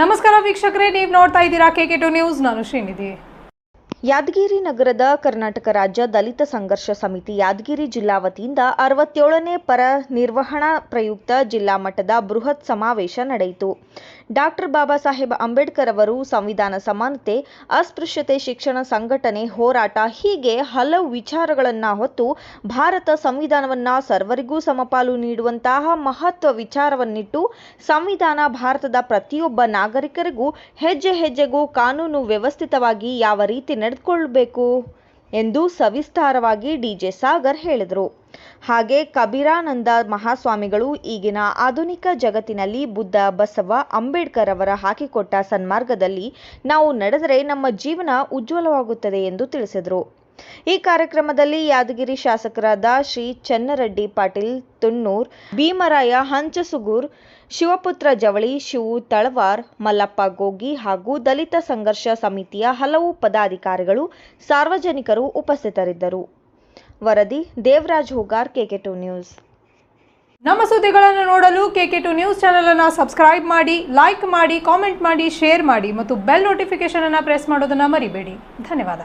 ನಮಸ್ಕಾರ ವೀಕ್ಷಕರೇ, ನೀವು ನೋಡ್ತಾ ಇದ್ದೀರಾ ಕೆ ಟು ನ್ಯೂಸ್ ನಾನು ಶ್ರೀನಿಧಿ. ಯಾದಗಿರಿ ನಗರದ ಕರ್ನಾಟಕ ರಾಜ್ಯ ದಲಿತ ಸಂಘರ್ಷ ಸಮಿತಿ ಯಾದಗಿರಿ ಜಿಲ್ಲಾ ವತಿಯಿಂದ ಅರವತ್ತೇಳನೇ ಪರ ನಿರ್ವಹಣಾ ಪ್ರಯುಕ್ತ ಜಿಲ್ಲಾ ಮಟ್ಟದ ಬೃಹತ್ ಸಮಾವೇಶ ನಡೆಯಿತು. ಡಾಕ್ಟರ್ ಬಾಬಾ ಸಾಹೇಬ್ ಅಂಬೇಡ್ಕರ್ ಅವರು ಸಂವಿಧಾನ ಸಮಾನತೆ, ಅಸ್ಪೃಶ್ಯತೆ ಶಿಕ್ಷಣ ಸಂಘಟನೆ ಹೋರಾಟ ಹೀಗೆ ಹಲವು ವಿಚಾರಗಳನ್ನು ಹೊತ್ತು ಭಾರತ ಸಂವಿಧಾನವನ್ನ ಸರ್ವರಿಗೂ ಸಮಪಾಲು ನೀಡುವಂತಹ ಮಹತ್ವ ವಿಚಾರವನ್ನಿಟ್ಟು ಸಂವಿಧಾನ ಭಾರತದ ಪ್ರತಿಯೊಬ್ಬ ನಾಗರಿಕರಿಗೂ ಹೆಜ್ಜೆ ಹೆಜ್ಜೆಗೂ ಕಾನೂನು ವ್ಯವಸ್ಥಿತವಾಗಿ ಯಾವ ರೀತಿ ನಡೆದುಕೊಳ್ಳಬೇಕು ಎಂದು ಸವಿಸ್ತಾರವಾಗಿ ಡಿಜೆ ಸಾಗರ್ ಹೇಳಿದರು. ಹಾಗೆ ಕಬೀರಾನಂದ ಮಹಾಸ್ವಾಮಿಗಳು ಈಗಿನ ಆಧುನಿಕ ಜಗತ್ತಿನಲ್ಲಿ ಬುದ್ಧ, ಬಸವ, ಅಂಬೇಡ್ಕರ್ ಅವರ ಹಾಕಿಕೊಟ್ಟ ಸನ್ಮಾರ್ಗದಲ್ಲಿ ನಾವು ನಡೆದರೆ ನಮ್ಮ ಜೀವನ ಉಜ್ವಲವಾಗುತ್ತದೆ ಎಂದು ತಿಳಿಸಿದರು. ಈ ಕಾರ್ಯಕ್ರಮದಲ್ಲಿ ಯಾದಗಿರಿ ಶಾಸಕರಾದ ಶ್ರೀ ಚನ್ನರೆಡ್ಡಿ ಪಾಟೀಲ್, ತುಣ್ಣೂರ್, ಭೀಮರಾಯ ಹಂಚಸುಗೂರ್, ಶಿವಪುತ್ರ ಜವಳಿ, ಶಿವು ತಳವಾರ್, ಮಲ್ಲಪ್ಪ ಗೋಗಿ ಹಾಗೂ ದಲಿತ ಸಂಘರ್ಷ ಸಮಿತಿಯ ಹಲವು ಪದಾಧಿಕಾರಿಗಳು ಸಾರ್ವಜನಿಕರು ಉಪಸ್ಥಿತರಿದ್ದರು. ವರದಿ, Devaraj Hogar KK two news. ನಮ್ಮ ಸುದ್ದಿಗಳನ್ನು ನೋಡಲು ಕೆಕೆ ಟು ನ್ಯೂಸ್ ಚಾನಲ್ ಅನ್ನು ಸಬ್ಸ್ಕ್ರೈಬ್ ಮಾಡಿ, ಲೈಕ್ ಮಾಡಿ, ಕಾಮೆಂಟ್ ಮಾಡಿ, ಶೇರ್ ಮಾಡಿ ಮತ್ತು ಬೆಲ್ ನೋಟಿಫಿಕೇಶನ್ ಅನ್ನು ಪ್ರೆಸ್ ಮಾಡೋದನ್ನ ಮರಿಬೇಡಿ. ಧನ್ಯವಾದ.